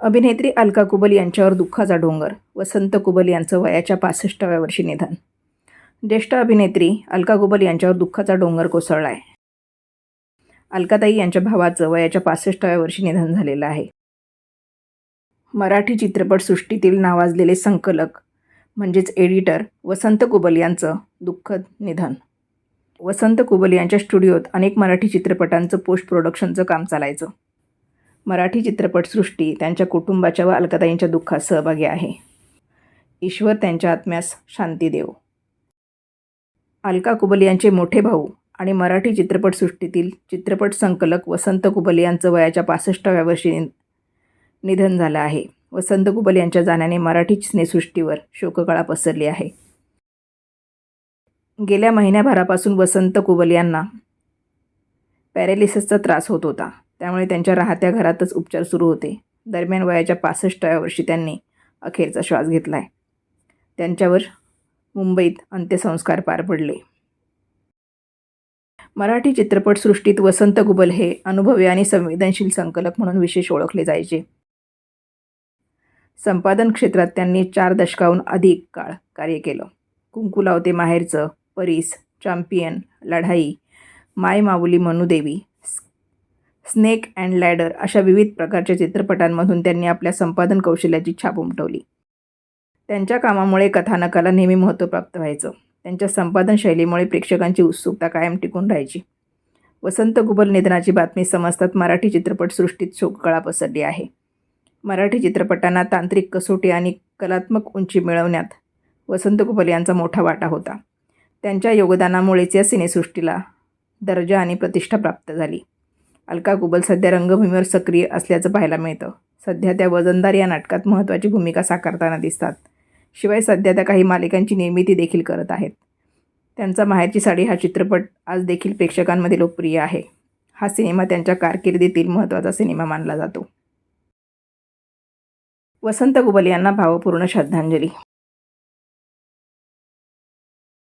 अभिनेत्री अलका कुबल यांच्यावर दुःखाचा डोंगर वसंत कुबल यांचं वयाच्या पासष्टाव्या वर्षी निधन. ज्येष्ठ अभिनेत्री अलका कुबल यांच्यावर दुःखाचा डोंगर कोसळला आहे अलकाताई यांच्या भावाचं वयाच्या पासष्टाव्या वर्षी निधन झालेलं आहे. मराठी चित्रपटसृष्टीतील नावाजलेले संकलक म्हणजेच एडिटर वसंत कुबल यांचं दुःखद निधन. वसंत कुबल यांच्या स्टुडिओत अनेक मराठी चित्रपटांचं पोस्ट प्रोडक्शनचं काम चालायचं. मराठी चित्रपटसृष्टी त्यांच्या कुटुंबाच्या व अलकाताईंच्या दुःखात सहभागी आहे. ईश्वर त्यांच्या आत्म्यास शांती देव. अलका कुबल यांचे मोठे भाऊ आणि मराठी चित्रपटसृष्टीतील चित्रपट संकलक वसंत कुबल यांचं वयाच्या पासष्टाव्या वर्षी निधन झालं आहे. वसंत कुबल यांच्या जाण्याने मराठी सिनेसृष्टीवर शोककळा पसरली आहे. गेल्या महिन्याभरापासून वसंत कुबल यांना पॅरेलिसिसचा त्रास होत होता. त्यामुळे त्यांच्या राहत्या घरातच उपचार सुरू होते. दरम्यान वयाच्या पासष्टाव्या वर्षी त्यांनी अखेरचा श्वास घेतला आहे त्यांच्यावर मुंबईत अंत्यसंस्कार पार पडले. मराठी चित्रपटसृष्टीत वसंत गुबल हे अनुभवी आणि संवेदनशील संकलक म्हणून विशेष ओळखले जायचे. संपादन क्षेत्रात त्यांनी चार दशकाहून अधिक काळ कार्य केलं. कुंकू लावते माहेरचं परीस चॅम्पियन लढाई माय माऊली मनुदेवी स्नेक अँड लॅडर अशा विविध प्रकारच्या चित्रपटांमधून त्यांनी आपल्या संपादन कौशल्याची छाप उमटवली. त्यांच्या कामामुळे कथानकाला नेहमी महत्त्व प्राप्त व्हायचं. त्यांच्या संपादन शैलीमुळे प्रेक्षकांची उत्सुकता कायम टिकून राहायची. वसंत गुबल निधनाची बातमी समजतात मराठी चित्रपटसृष्टीत शोककळा पसरली आहे. मराठी चित्रपटांना तांत्रिक कसोटी आणि कलात्मक उंची मिळवण्यात वसंत गुबल यांचा मोठा वाटा होता. त्यांच्या योगदानामुळेच या सिनेसृष्टीला दर्जा आणि प्रतिष्ठा प्राप्त झाली. अलका कुबल सध्या रंगभूमीवर सक्रिय असल्याचं पाहायला मिळतं. सध्या त्या वजनदार या नाटकात महत्त्वाची भूमिका साकारताना दिसतात. शिवाय सध्या त्या काही मालिकांची निर्मिती देखील करत आहेत. त्यांचा माहेरची साडी हा चित्रपट आज देखील प्रेक्षकांमध्ये लोकप्रिय आहे. हा सिनेमा त्यांच्या कारकिर्दीतील महत्त्वाचा सिनेमा मानला जातो. वसंत कुबल यांना भावपूर्ण श्रद्धांजली.